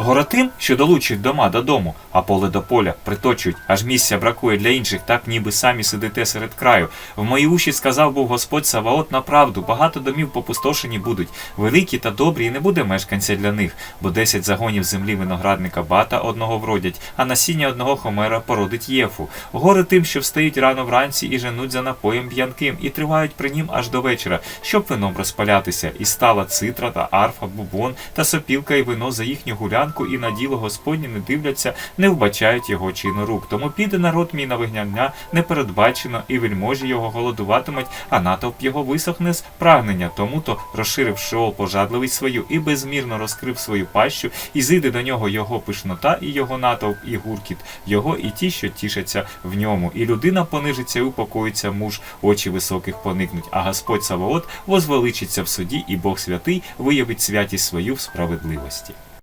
Гора тим, що долучують дома додому, а поле до поля приточують, аж місця бракує для інших, так ніби самі сидите серед краю. В мої уші сказав був Господь Саваот на правду, багато домів попустошені будуть, великі та добрі, і не буде мешканця для них, бо десять загонів землі виноградника бата одного вродять, а насіння одного хомера породить єфу. Гори тим, що встають рано вранці і женуть за напоєм п'янким, і тривають при нім аж до вечора, щоб вином розпалятися, і стала цитра та арфа, бубон та сопілка і вино за їхню гулянку, і на діло Господнє не дивляться, не вбачають його чину рук. Тому піде народ мій на вигнання непередбачено, і вельможі його голодуватимуть, а натовп його висохне з прагнення. Тому то розширив Шеол пожадливість свою і безмірно розкрив свою пащу, і зійде до нього його пишнота, і його натовп, і гуркіт, його і ті, що тішаться в ньому. І людина понижиться і упокоїться муж, очі високих поникнуть, а Господь Саваот возвеличиться в суді, і Бог святий виявить святість свою в справедливості.